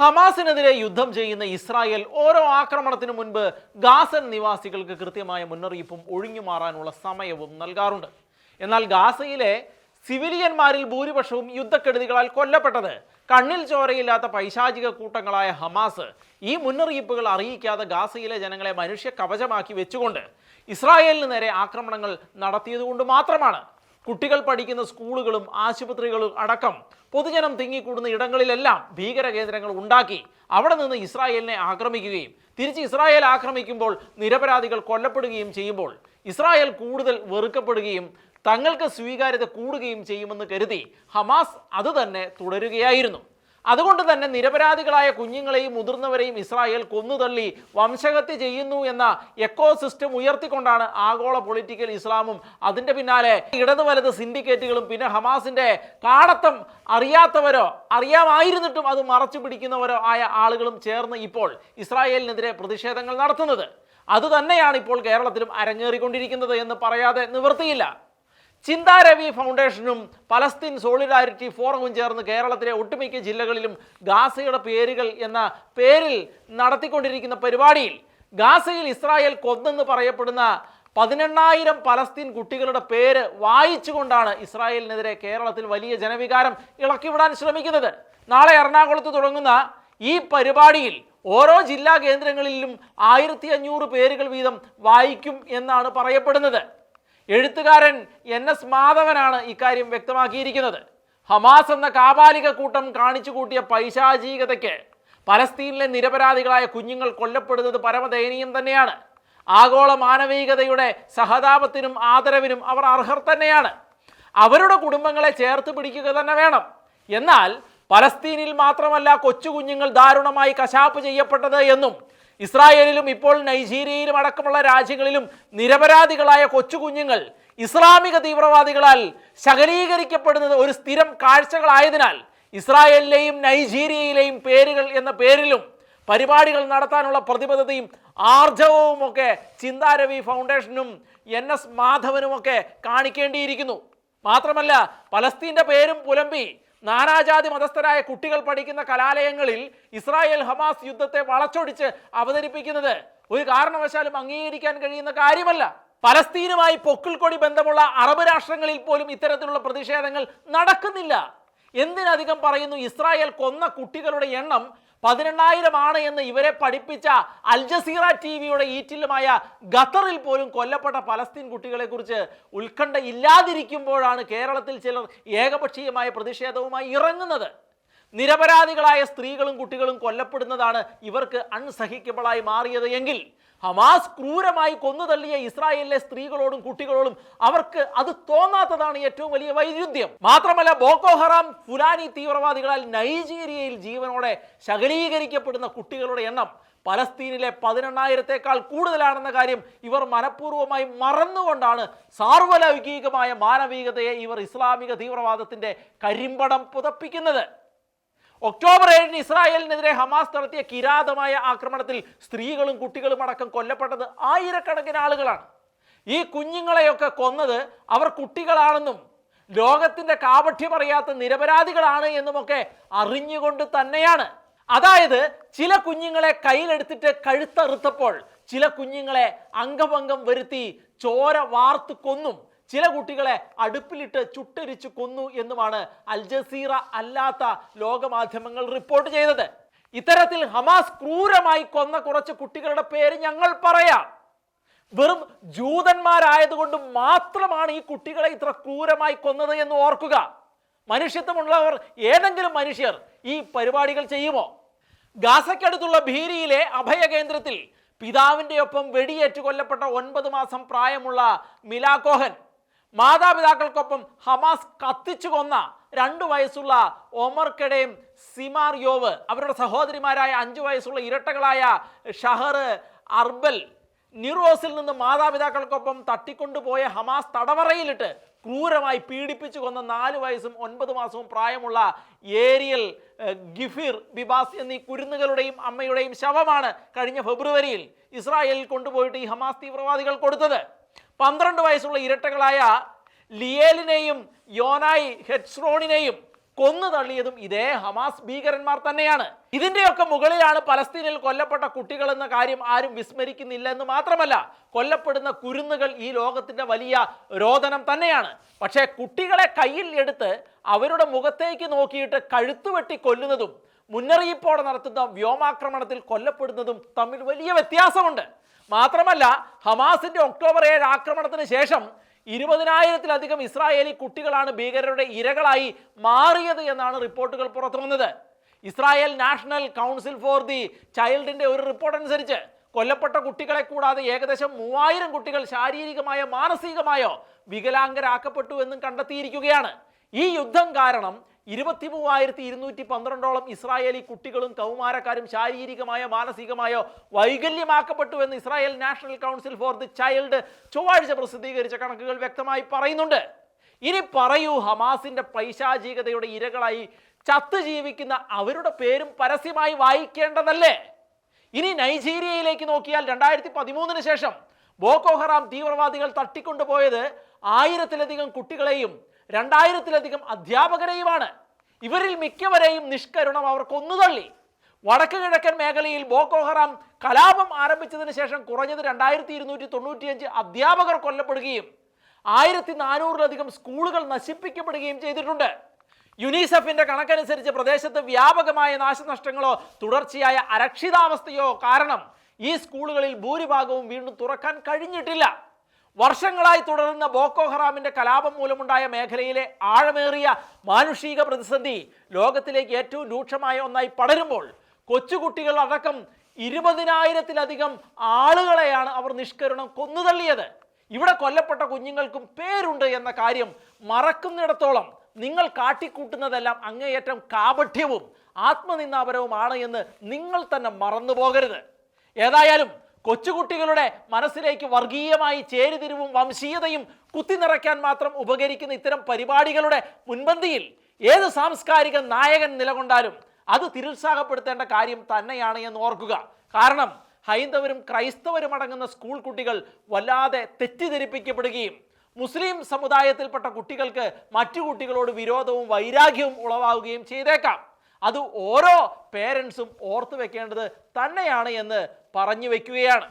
ഹമാസിനെതിരെ യുദ്ധം ചെയ്യുന്ന ഇസ്രായേൽ ഓരോ ആക്രമണത്തിനു മുൻപ് ഗാസൻ നിവാസികൾക്ക് കൃത്യമായ മുന്നറിയിപ്പും ഒഴിഞ്ഞു മാറാനുള്ള സമയവും നൽകാറുണ്ട്. എന്നാൽ ഗാസയിലെ സിവിലിയന്മാരിൽ ഭൂരിപക്ഷവും യുദ്ധക്കെടുതികളാൽ കൊല്ലപ്പെട്ടത് കണ്ണിൽ ചോരയില്ലാത്ത പൈശാചിക കൂട്ടങ്ങളായ ഹമാസ് ഈ മുന്നറിയിപ്പുകൾ അറിയിക്കാതെ ഗാസയിലെ ജനങ്ങളെ മനുഷ്യ കവചമാക്കി വെച്ചുകൊണ്ട് ഇസ്രായേലിന് നേരെ ആക്രമണങ്ങൾ നടത്തിയതുകൊണ്ട് മാത്രമാണ് കുട്ടികൾ പഠിക്കുന്ന സ്കൂളുകളും ആശുപത്രികളും അടക്കം പൊതുജനം തിങ്ങിക്കൂടുന്ന ഇടങ്ങളിലെല്ലാം ഭീകര കേന്ദ്രങ്ങൾ ഉണ്ടാക്കി അവിടെ നിന്ന് ഇസ്രായേലിനെ ആക്രമിക്കുകയും തിരിച്ച് ഇസ്രായേൽ ആക്രമിക്കുമ്പോൾ നിരപരാധികൾ കൊല്ലപ്പെടുകയും ചെയ്യുമ്പോൾ ഇസ്രായേൽ കൂടുതൽ വെറുക്കപ്പെടുകയും തങ്ങൾക്ക് സ്വീകാര്യത കൂടുകയും ചെയ്യുമെന്ന് കരുതി ഹമാസ് അതുതന്നെ തുടരുകയായിരുന്നു. അതുകൊണ്ട് തന്നെ നിരപരാധികളായ കുഞ്ഞുങ്ങളെയും മുതിർന്നവരെയും ഇസ്രായേൽ കൊന്നുതള്ളി വംശഹത്യ ചെയ്യുന്നു എന്ന എക്കോ സിസ്റ്റം ഉയർത്തിക്കൊണ്ടാണ് ആഗോള പൊളിറ്റിക്കൽ ഇസ്ലാമും അതിന്റെ പിന്നാലെ ഇടത് വലത് സിൻഡിക്കേറ്റുകളും പിന്നെ ഹമാസിന്റെ കാടത്തം അറിയാത്തവരോ അറിയാമായിരുന്നിട്ടും അത് മറച്ചു പിടിക്കുന്നവരോ ആയ ആളുകളും ചേർന്ന് ഇപ്പോൾ ഇസ്രായേലിനെതിരെ പ്രതിഷേധങ്ങൾ നടത്തുന്നത്. അതുതന്നെയാണ് ഇപ്പോൾ കേരളത്തിലും അരങ്ങേറിക്കൊണ്ടിരിക്കുന്നത് എന്ന് പറയാതെ നിവൃത്തിയില്ല. ചിന്താ രവി ഫൗണ്ടേഷനും പലസ്തീൻ സോളിഡാരിറ്റി ഫോറവും ചേർന്ന് കേരളത്തിലെ ഒട്ടുമിക്ക ജില്ലകളിലും ഗാസയുടെ പേരുകൾ എന്ന പേരിൽ നടത്തിക്കൊണ്ടിരിക്കുന്ന പരിപാടിയിൽ ഗാസയിൽ ഇസ്രായേൽ കൊന്നെന്ന് പറയപ്പെടുന്ന പതിനെണ്ണായിരം പലസ്തീൻ കുട്ടികളുടെ പേര് വായിച്ചുകൊണ്ടാണ് ഇസ്രായേലിനെതിരെ കേരളത്തിൽ വലിയ ജനവികാരം ഇളക്കിവിടാൻ ശ്രമിക്കുന്നത്. നാളെ എറണാകുളത്ത് തുടങ്ങുന്ന ഈ പരിപാടിയിൽ ഓരോ ജില്ലാ കേന്ദ്രങ്ങളിലും ആയിരത്തി അഞ്ഞൂറ് പേരുകൾ വീതം വായിക്കും എന്നാണ് പറയപ്പെടുന്നത്. എഴുത്തുകാരൻ എൻ എസ് മാധവനാണ് ഇക്കാര്യം വ്യക്തമാക്കിയിരിക്കുന്നത്. ഹമാസ് എന്ന കാപാലിക കൂട്ടം കാണിച്ചു കൂട്ടിയ പൈശാചികതയ്ക്ക് പലസ്തീനിലെ നിരപരാധികളായ കുഞ്ഞുങ്ങൾ കൊല്ലപ്പെടുന്നത് പരമദയനീയം തന്നെയാണ്. ആഗോള മാനവികതയുടെ സഹതാപത്തിനും ആദരവിനും അവർ അർഹർ തന്നെയാണ്. അവരുടെ കുടുംബങ്ങളെ ചേർത്ത് പിടിക്കുക തന്നെ വേണം. എന്നാൽ പലസ്തീനിൽ മാത്രമല്ല കൊച്ചു കുഞ്ഞുങ്ങൾ ദാരുണമായി കശാപ്പ് ചെയ്യപ്പെട്ടത് എന്നും ഇസ്രായേലിലും ഇപ്പോൾ നൈജീരിയയിലും അടക്കമുള്ള രാജ്യങ്ങളിലും നിരപരാധികളായ കൊച്ചുകുഞ്ഞുങ്ങൾ ഇസ്ലാമിക തീവ്രവാദികളാൽ ശകലീകരിക്കപ്പെടുന്നത് ഒരു സ്ഥിരം കാഴ്ചകളായതിനാൽ ഇസ്രായേലിലെയും നൈജീരിയയിലെയും പേരുകൾ എന്ന പേരിലും പരിപാടികൾ നടത്താനുള്ള പ്രതിബദ്ധതയും ആർജവവുമൊക്കെ ചിന്താരവി ഫൗണ്ടേഷനും എൻ എസ് മാധവനുമൊക്കെ കാണിക്കേണ്ടിയിരിക്കുന്നു. മാത്രമല്ല പലസ്തീന്റെ പേരും പുലമ്പി നാനാജാതി മതസ്ഥരായ കുട്ടികൾ പഠിക്കുന്ന കലാലയങ്ങളിൽ ഇസ്രായേൽ ഹമാസ് യുദ്ധത്തെ വളച്ചൊടിച്ച് അവതരിപ്പിക്കുന്നത് ഒരു കാരണവശാലും അംഗീകരിക്കാൻ കഴിയുന്ന കാര്യമല്ല. പലസ്തീനുമായി പൊക്കിൾക്കൊടി ബന്ധമുള്ള അറബ് രാഷ്ട്രങ്ങളിൽ പോലും ഇത്തരത്തിലുള്ള പ്രതിഷേധങ്ങൾ നടക്കുന്നില്ല. എന്തിനധികം പറയുന്നു ഇസ്രായേൽ കൊന്ന കുട്ടികളുടെ എണ്ണം പതിനെണ്ണായിരമാണ് എന്ന് ഇവരെ പഠിപ്പിച്ച അൽ ജസീറ ടി വിയുടെ ഈറ്റിലുമായ ഖത്തറിൽ പോലും കൊല്ലപ്പെട്ട പലസ്തീൻ കുട്ടികളെക്കുറിച്ച് ഉത്കണ്ഠ ഇല്ലാതിരിക്കുമ്പോഴാണ് കേരളത്തിൽ ചിലർ ഏകപക്ഷീയമായ പ്രതിഷേധവുമായി ഇറങ്ങുന്നത്. നിരപരാധികളായ സ്ത്രീകളും കുട്ടികളും കൊല്ലപ്പെടുന്നതാണ് ഇവർക്ക് അൺസഹിക്കബിളായി മാറിയത് എങ്കിൽ ഹമാസ് ക്രൂരമായി കൊന്നുതള്ളിയ ഇസ്രായേലിലെ സ്ത്രീകളോടും കുട്ടികളോടും അവർക്ക് അത് തോന്നാത്തതാണ് ഏറ്റവും വലിയ വൈരുദ്ധ്യം. മാത്രമല്ല ബോക്കോ ഹറാം ഫുലാനി തീവ്രവാദികളാൽ നൈജീരിയയിൽ ജീവനോടെ ശകലീകരിക്കപ്പെടുന്ന കുട്ടികളുടെ എണ്ണം പലസ്തീനിലെ പതിനെണ്ണായിരത്തേക്കാൾ കൂടുതലാണെന്ന കാര്യം ഇവർ മനഃപൂർവമായി മറന്നുകൊണ്ടാണ് സാർവലൗകികമായ മാനവികതയെ ഇവർ ഇസ്ലാമിക തീവ്രവാദത്തിന്റെ കരിമ്പടം പുതപ്പിക്കുന്നത്. ഒക്ടോബർ ഏഴിന് ഇസ്രായേലിനെതിരെ ഹമാസ് നടത്തിയ കിരാതമായ ആക്രമണത്തിൽ സ്ത്രീകളും കുട്ടികളും അടക്കം കൊല്ലപ്പെട്ടത് ആയിരക്കണക്കിന് ആളുകളാണ്. ഈ കുഞ്ഞുങ്ങളെയൊക്കെ കൊന്നത് അവർ കുട്ടികളാണെന്നും ലോകത്തിന്റെ കാപഠ്യം അറിയാത്ത നിരപരാധികളാണ് എന്നുമൊക്കെ അറിഞ്ഞുകൊണ്ട് തന്നെയാണ്. അതായത് ചില കുഞ്ഞുങ്ങളെ കയ്യിലെടുത്തിട്ട് കഴുത്തറുത്തപ്പോൾ ചില കുഞ്ഞുങ്ങളെ അംഗഭംഗം വരുത്തി ചോര വാർത്ത് കൊന്നും ചില കുട്ടികളെ അടുപ്പിലിട്ട് ചുട്ടരിച്ചു കൊന്നു എന്നുമാണ് അൽ ജസീറ അല്ലാത്ത ലോകമാധ്യമങ്ങൾ റിപ്പോർട്ട് ചെയ്തത്. ഇത്തരത്തിൽ ഹമാസ് ക്രൂരമായി കൊന്ന കുറച്ച് കുട്ടികളുടെ പേര് ഞങ്ങൾ പറയാം. വെറും ജൂതന്മാരായതുകൊണ്ട് മാത്രമാണ് ഈ കുട്ടികളെ ഇത്ര ക്രൂരമായി കൊന്നത് എന്ന് ഓർക്കുക. മനുഷ്യത്വമുള്ളവർ ഏതെങ്കിലും മനുഷ്യർ ഈ പരിപാടികൾ ചെയ്യുമോ? ഗാസയ്ക്കടുത്തുള്ള ഭീരിയിലെ അഭയ കേന്ദ്രത്തിൽ പിതാവിന്റെ ഒപ്പം വെടിയേറ്റ് കൊല്ലപ്പെട്ട ഒൻപത് മാസം പ്രായമുള്ള മിലാക്കോഹൻ മാതാപിതാക്കൾക്കൊപ്പം ഹമാസ് കത്തിച്ചു കൊന്ന രണ്ടു വയസ്സുള്ള ഒമർക്കടയും സിമാർ യോവ് അവരുടെ സഹോദരിമാരായ അഞ്ചു വയസ്സുള്ള ഇരട്ടകളായ ഷഹർ അർബൽ നിറോസിൽ നിന്ന് മാതാപിതാക്കൾക്കൊപ്പം തട്ടിക്കൊണ്ടുപോയ ഹമാസ് തടവറയിലിട്ട് ക്രൂരമായി പീഡിപ്പിച്ചു കൊന്ന നാല് വയസ്സും ഒൻപത് മാസവും പ്രായമുള്ള ഏരിയൽ ഗിഫിർ ബിബാസ് എന്നീ കുരുന്നുകളുടെയും അമ്മയുടെയും ശവമാണ് കഴിഞ്ഞ ഫെബ്രുവരിയിൽ ഇസ്രായേലിൽ കൊണ്ടുപോയിട്ട് ഈ ഹമാസ് തീവ്രവാദികൾ കൊടുത്തത്. പന്ത്രണ്ട് വയസ്സുള്ള ഇരട്ടകളായ ലിയേലിനെയും യോനായി ഹെഡ്സ്റോണിനെയും കൊന്നു തള്ളിയതും ഇതേ ഹമാസ് ഭീകരന്മാർ തന്നെയാണ്. ഇതിന്റെയൊക്കെ മുകളിലാണ് പലസ്തീനിൽ കൊല്ലപ്പെട്ട കുട്ടികൾ എന്ന കാര്യം ആരും വിസ്മരിക്കുന്നില്ല എന്ന് മാത്രമല്ല കൊല്ലപ്പെടുന്ന കുരുന്നുകൾ ഈ ലോകത്തിന്റെ വലിയ രോദനം തന്നെയാണ്. പക്ഷേ കുട്ടികളെ കയ്യിൽ എടുത്ത് അവരുടെ മുഖത്തേക്ക് നോക്കിയിട്ട് കഴുത്തുവെട്ടി കൊല്ലുന്നതും മുന്നറിയിപ്പോടെ നടത്തുന്ന വ്യോമാക്രമണത്തിൽ കൊല്ലപ്പെടുന്നതും തമ്മിൽ വലിയ വ്യത്യാസമുണ്ട്. മാത്രമല്ല ഹമാസിന്റെ ഒക്ടോബർ ഏഴ് ആക്രമണത്തിന് ശേഷം ഇരുപതിനായിരത്തിലധികം ഇസ്രായേലി കുട്ടികളാണ് ഭീകരരുടെ ഇരകളായി മാറിയത് എന്നാണ് റിപ്പോർട്ടുകൾ പുറത്തു വന്നത്. Israel national council for the ചൈൽഡിന്റെ ഒരു റിപ്പോർട്ട് അനുസരിച്ച് കൊല്ലപ്പെട്ട കുട്ടികളെ കൂടാതെ ഏകദേശം മൂവായിരം കുട്ടികൾ ശാരീരികമായോ മാനസികമായോ വികലാംഗരാക്കപ്പെട്ടു എന്നും കണ്ടെത്തിയിരിക്കുകയാണ്. ഈ യുദ്ധം കാരണം ഇരുപത്തി മൂവായിരത്തി ഇരുന്നൂറ്റി പന്ത്രണ്ടോളം ഇസ്രായേലി കുട്ടികളും കൗമാരക്കാരും ശാരീരികമായോ മാനസികമായോ വൈകല്യമാക്കപ്പെട്ടു എന്ന് Israel national council for the child ചൊവ്വാഴ്ച പ്രസിദ്ധീകരിച്ച കണക്കുകൾ വ്യക്തമായി പറയുന്നുണ്ട്. ഇനി പറയൂ ഹമാസിന്റെ പൈശാചികതയുടെ ഇരകളായി ചത്തു ജീവിക്കുന്ന അവരുടെ പേരും പരസ്യമായി വായിക്കേണ്ടതല്ലേ? ഇനി നൈജീരിയയിലേക്ക് നോക്കിയാൽ രണ്ടായിരത്തി പതിമൂന്നിന് ശേഷം ബോക്കോഹറാം തീവ്രവാദികൾ തട്ടിക്കൊണ്ടുപോയത് ആയിരത്തിലധികം കുട്ടികളെയും രണ്ടായിരത്തിലധികം അധ്യാപകരെയുമാണ്. ഇവരിൽ മിക്കവരെയും നിഷ്കരുണം അവർ കൊന്നുതള്ളി. വടക്ക് കിഴക്കൻ മേഖലയിൽ ബോക്കോ ഹറാം കലാപം ആരംഭിച്ചതിന് ശേഷം കുറഞ്ഞത് രണ്ടായിരത്തി ഇരുന്നൂറ്റി തൊണ്ണൂറ്റിയഞ്ച് അധ്യാപകർ കൊല്ലപ്പെടുകയും ആയിരത്തി നാനൂറിലധികം സ്കൂളുകൾ നശിപ്പിക്കപ്പെടുകയും ചെയ്തിട്ടുണ്ട്. യുനിസെഫിന്റെ കണക്കനുസരിച്ച് പ്രദേശത്ത് വ്യാപകമായ നാശനഷ്ടങ്ങളോ തുടർച്ചയായ അരക്ഷിതാവസ്ഥയോ കാരണം ഈ സ്കൂളുകളിൽ ഭൂരിഭാഗവും വീണ്ടും തുറക്കാൻ കഴിഞ്ഞിട്ടില്ല. വർഷങ്ങളായി തുടരുന്ന ബോക്കോ ഹറാമിന്റെ കലാപം മൂലമുണ്ടായ മേഖലയിലെ ആഴമേറിയ മാനുഷിക പ്രതിസന്ധി ലോകത്തിലേക്ക് ഏറ്റവും രൂക്ഷമായ ഒന്നായി പടരുമ്പോൾ കൊച്ചുകുട്ടികൾ അടക്കം ഇരുപതിനായിരത്തിലധികം ആളുകളെയാണ് അവർ നിഷ്കരുണം കൊന്നുതള്ളിയത്. ഇവിടെ കൊല്ലപ്പെട്ട കുഞ്ഞുങ്ങൾക്കും പേരുണ്ട് എന്ന കാര്യം മറക്കുന്നിടത്തോളം നിങ്ങൾ കാട്ടിക്കൂട്ടുന്നതെല്ലാം അങ്ങേയറ്റം കാപഠ്യവും ആത്മനിന്ദാപരവുമാണ് എന്ന് നിങ്ങൾ തന്നെ മറന്നു പോകരുത് ഏതായാലും കൊച്ചുകുട്ടികളുടെ മനസ്സിലേക്ക് വർഗീയമായി ചേരിതിരിവും വംശീയതയും കുത്തിനിറയ്ക്കാൻ മാത്രം ഉപകരിക്കുന്ന ഇത്തരം പരിപാടികളുടെ മുൻപന്തിയിൽ ഏത് സാംസ്കാരിക നായകൻ നിലകൊണ്ടാലും അത് തിരുത്സാഹപ്പെടുത്തേണ്ട കാര്യം തന്നെയാണ് എന്ന് ഓർക്കുക. കാരണം ഹൈന്ദവരും ക്രൈസ്തവരും അടങ്ങുന്ന സ്കൂൾ കുട്ടികൾ വല്ലാതെ തെറ്റിദ്ധരിപ്പിക്കപ്പെടുകയും മുസ്ലിം സമുദായത്തിൽപ്പെട്ട കുട്ടികൾക്ക് മറ്റു കുട്ടികളോട് വിരോധവും വൈരാഗ്യവും ഉളവാകുകയും ചെയ്തേക്കാം. അത് ഓരോ പേരൻസും ഓർത്തു വെക്കേണ്ടത് തന്നെയാണ് എന്ന് പറഞ്ഞു വെക്കുകയാണ്.